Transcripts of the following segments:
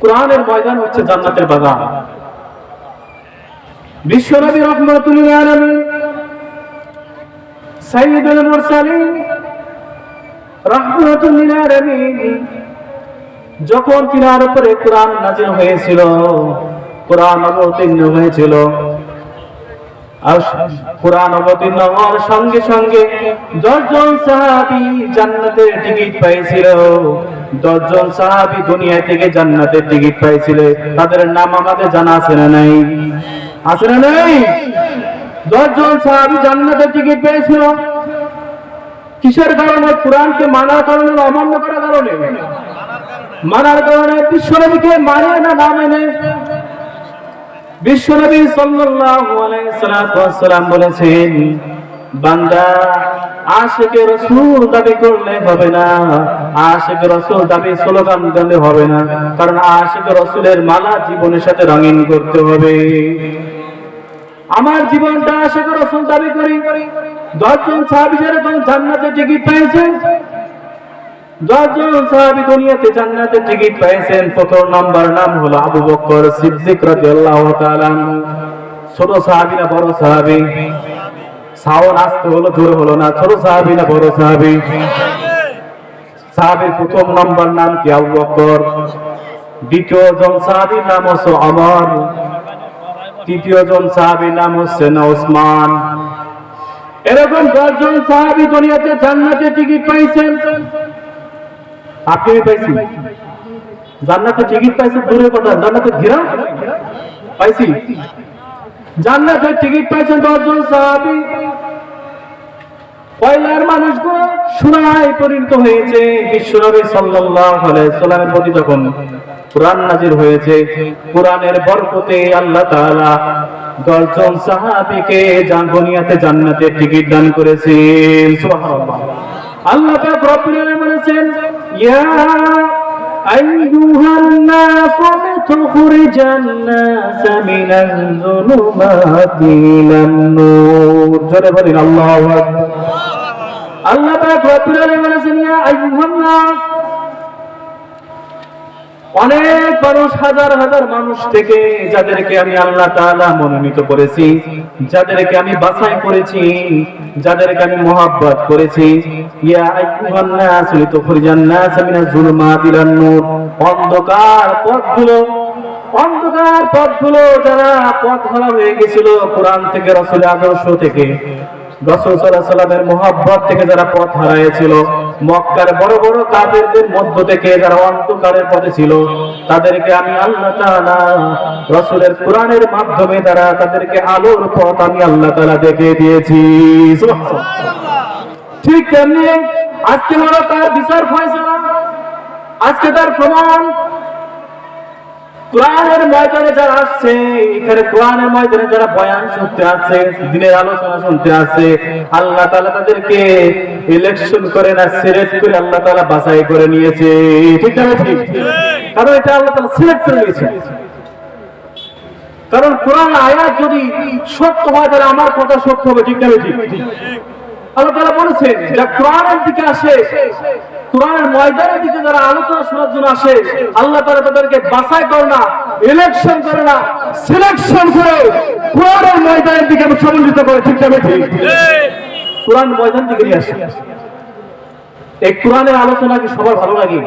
কোরআনের ময়দান হচ্ছে জান্নাতের বাগান। বিশ্বনবী রহমতুল্লাহ আলামিন সাইয়্যিদুল মুরসালিন রহমতুল্লাহ আলামিন যখন তিনার উপরে কোরআন নাজিল হয়েছিল, কোরআন অবতীর্ণ হয়েছিল কোরআন সঙ্গে সঙ্গে দশজন জান্নাতের টিকিট পাইছিল। থেকে জান্নাতের টিকিট তাদের নাম আমাদের জানা আছে না নাই? আছে না নাই? দশজন সাহাবি জান্নাতের টিকিট পেয়েছিল। কিসের কারণে? কোরআনকে মানার কারণে অমান্য করার কারণে? মানার কারণে? বিশ্বনবীকে মানে না না মেনে? বিশ্বনবী সাল্লাল্লাহু আলাইহি সাল্লাম বলেছেন, বান্দা, আশিকে রাসূল দাবি করলে হবে না, আশিকে রাসূল দাবি স্লোগান দিলে হবে না, কারণ আশিকে রসুলের মালা জীবনের সাথে রঙিন করতে হবে। আমার জীবনটা আশিকে রসুল দাবি করি দশজন সাহাবী যেরকম জান্নাতে টিকিট পেয়েছে। প্রথম নাম্বার নাম কি আবু বকর দ্বিতীয় জন সাহাবীর নাম হচ্ছে ওমর। তৃতীয় জন সাহাবীর নাম হচ্ছে না ওসমান। এরকম দশজন সাহাবী দুনিয়াতে জান্নাতের টিকিট পাইছেন। আপনি পাইছি? টিকিট পাইছি, দূরের কথা পাইছি। টিকিট পাইছেন দশজন সাহাবি। পয়লার মানুষগুলো পরিণত হয়েছে বিশ্বনবী সাল্লাল্লাহু আলাইহি সাল্লামের প্রতি যখন কোরআন নাজির হয়েছে, কোরআনের বরকতে আল্লাহ তাআলা দশজন সাহাবীকে জাঙ্গনিয়াতে জান্নাতের টিকিট দান করেছেন। সুবহানাল্লাহ। আল্লাহ পাক রব্বুল আলামিন বলেছেন ইয়া أيها الناس لتخرج الناس من الظلمات إلى النور জোরে বলেন আল্লাহু আকবার আল্লাহ পাক রব্বুল আলামিন বলেছেন ইয়া আইয়ুহান নাস অনেক মানুষ, হাজার হাজার মানুষ থেকে যাদেরকে আমি আল্লাহ তাআলা মনোনীত করেছি, যাদেরকে আমি বাছাই করেছি, যাদেরকে আমি মোহাব্বত করেছি অন্ধকার পথগুলো অন্ধকার পথগুলো যারা পথ হারা হয়ে গেছিল কোরআন থেকে, রাসূলের আদর্শ থেকে, রাসূল সাল্লাল্লাহু আলাইহি মোহাব্বত থেকে যারা পথ হারিয়েছিল মক্কার বড় বড় কাফেরদের মধ্য থেকে যারা অন্ধকারের পথে ছিল, তাদেরকে আমি আল্লাহ তাআলা রাসূলের কোরআনের মাধ্যমে তারা তাদেরকে আলোর পথ আমি আল্লাহ তাআলা দেখিয়ে দিয়েছি। ঠিক তেমনি আজকে হলো তার বিচার ফয়সালা আজকে তার প্রমাণ কোরআনের ময়দানে যারা আসছে এখানে কোরআনের ময়দানে যারা বয়ান শুনতে আসছে দিনের আলোচনা শুনতে আসছে আল্লাহ তাআলা তাদেরকে ইলেকশন করে না সিলেক্ট করে আল্লাহ তাআলা বাছাই করে নিয়েছে। ঠিক না ঠিক কারণ এটা আল্লাহ তাআলা সিলেক্ট করে নিয়েছে। কারণ কোরআন আয়াত যদি সত্য হয়, তাহলে আমার কথা সত্য হবে, ঠিক না ঠিক। আল্লাহ তাআলা বলেছেন যা কোরআনের দিকে আসে কোরআনের ময়দানের দিকে যারা আলোচনা শোনার জন্য আসে, আল্লাহ তাআলা তাদেরকে বাছাই করে না ইলেকশন করে না সিলেকশন করে কোরআনের ময়দানের দিকে সম্মিলিত করে। ঠিক না ঠিক। কোরআন ময়দান দিকে নিয়ে আসে। এই কোরআনের আলোচনা কি সবার ভালো লাগে?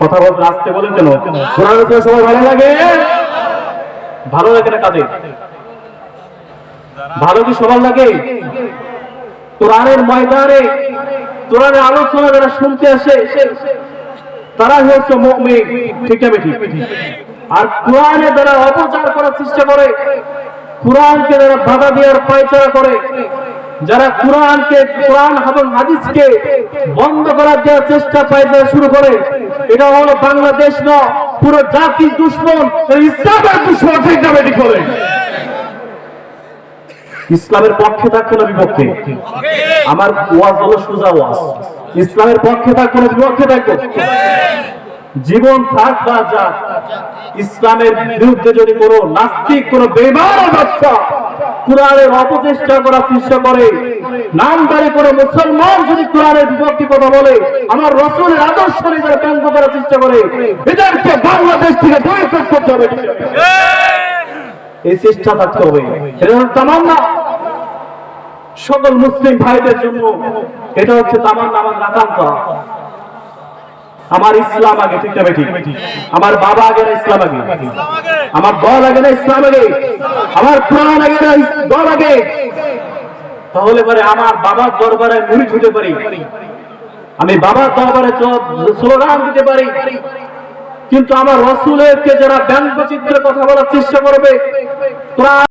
কথা বলতে আসতে বলেন কেন? কোরআন সবার ভালো লাগে? ভালো লাগে না কাদের? ভালো কি সবার লাগে? কোরআনের ময়দানে কোরআনের আলোচনা যারা শুনতে আসে তারা হচ্ছে মুমিন। ঠিক আছে ঠিক আর কোরআনে যারা অপচার করার চেষ্টা করে, কোরআনকে যারা বাধা দেওয়ার পায়চারা করে, যারা কোরআনকে, কোরআন এবং হাদিসকে বন্ধ করার দেওয়ার চেষ্টা পায়চারা শুরু করে, এটা হলো বাংলাদেশ ন পুরো জাতির দুশ্মন ইসলামের দুশ্মন, ঠিক করে ইসলামের পক্ষে থাকব না বিপক্ষে। আমার ওয়াজ হলো সোজা ওয়াজ। ইসলামের পক্ষে থাকব না বিপক্ষে থাকব জীবন থাক বা যাক, ইসলামের বিরুদ্ধে যদি কোনো নাস্তিক, কোনো বেমান বাচ্চা কোরআনের অপচেষ্টা করার চেষ্টা করে নামদারি করে মুসলমান যদি কোরআনের বিপক্ষে কথা বলে, আমার রসুলের আদর্শ নিয়ে তারা ব্যঙ্গ করার চেষ্টা করে, এদেরকে বাংলাদেশ থেকে বয়কট করতে হবে। এই চেষ্টা থাকতে হবে। এটা তামান্না। সকল মুসলিম ভাইদের জন্য এটা হচ্ছে তামান্না আমার আকাঙ্ক্ষা আমার ইসলাম আগে, ঠিক না ঠিক? আমার বাবা আগে না ইসলাম আগে? আমার দল আগে না ইসলাম আগে? আমার প্রাণ আগে না দল আগে? তাহলে পরে আমার বাবার দরবারে মুড়ি ছুটে পারি। আমি বাবার দরবারে স্লোগান দিতে পারি। কিন্তু আমার রসুলেরকে যারা ব্যঙ্গচিত্রে কথা বলার চেষ্টা করবে